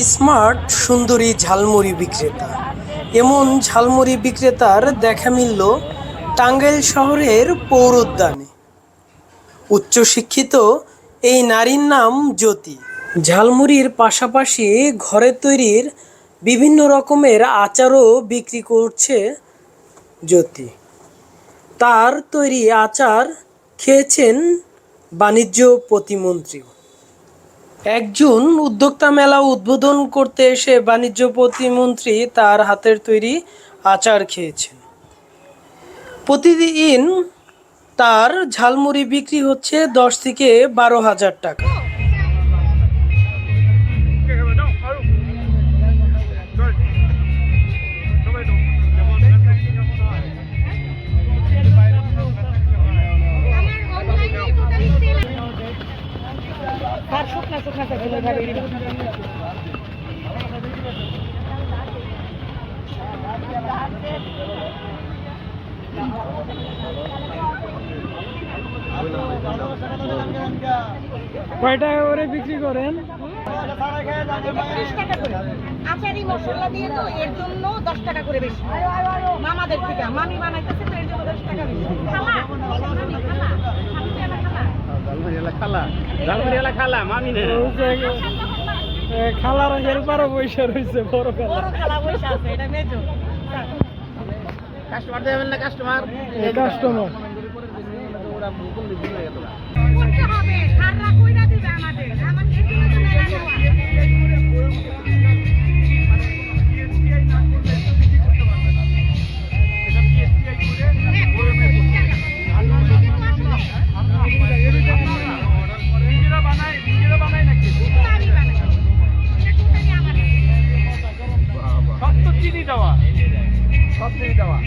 Smart, সুন্দরী ঝালমুড়ি বিক্রেতা। এমন ঝালমুড়ি বিক্রেতার দেখা মিলল টাঙ্গাইল শহরের পৌর উদ্যানে। উচ্চশিক্ষিত এই নারীর নাম জ্যোতি। ঝালমুড়ির পাশাপাশি ঘরে তৈরির বিভিন্ন রকমের আচারও বিক্রি করছে জ্যোতি। তার তৈরি আচার খেয়েছেন বাণিজ্য প্রতিমন্ত্রীও। একজন উদ্যোক্তা মেলা উদ্বোধন করতে এসে বাণিজ্য প্রতিমন্ত্রী তার হাতের তৈরি আচার খেয়েছেন। প্রতিদিন তার ঝালমুড়ি বিক্রি হচ্ছে দশ থেকে বারো হাজার টাকা। কয় টাকা করে বিক্রি করেন? আচারি মশলা দিয়ে তো এর জন্য দশ টাকা করে বেশি। মামাদের থেকে মামি বানাইতেছে তো এর জন্য দশ টাকা বেশি। খালা খালা। খালা। ঝালমুড়িওয়ালা খালা মামি না। খালার হেল্পারও বৈশা রয়েছে বড় বড় খালা পয়সা আছে এটা মেজো। কাস্টমার দেবেন না কাস্টমার কাস্টমার করতে হবে সব চিনি দেওয়া। সব চিনি দেওয়া।